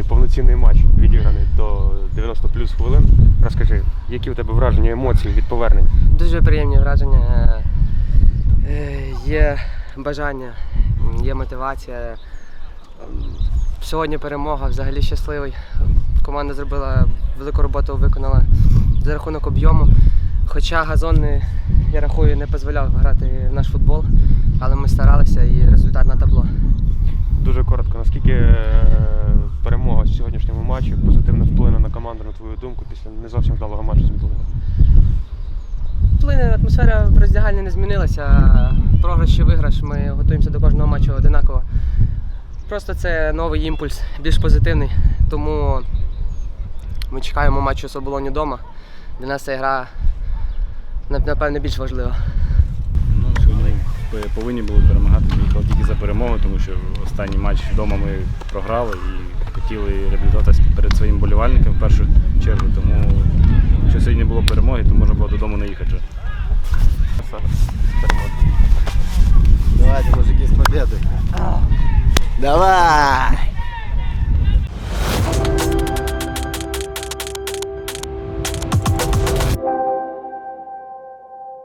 сьогодні повноцінний матч відіграний до 90 плюс хвилин. Розкажи, які у тебе враження, емоції від повернення? Дуже приємні враження. Е, е, Є бажання, є мотивація. Сьогодні перемога, взагалі щасливий. Команда зробила велику роботу, виконала за рахунок об'єму. Хоча газон, не- я рахую, не дозволяв грати в наш футбол, але ми старалися і результат на табло. Дуже коротко, наскільки команду, на твою думку, після не зовсім вдалого матчу з Металургом? Вплине атмосфера в роздягальні не змінилася. Програш чи виграш, ми готуємося до кожного матчу одинаково. Просто це новий імпульс, більш позитивний. Тому ми чекаємо матчу з оболоні вдома. Для нас ця гра нап- напевне більш важлива. Ну, сьогодні ми повинні були перемагати. Їхали тільки за перемогу, тому що останній матч вдома ми програли і хотіли реабілітуватися перед своїм болівальником в першу чергу. Тому якщо сьогодні не було перемоги, то можна було додому не їхати. вже. Давайте, мужики, з победой. Давай!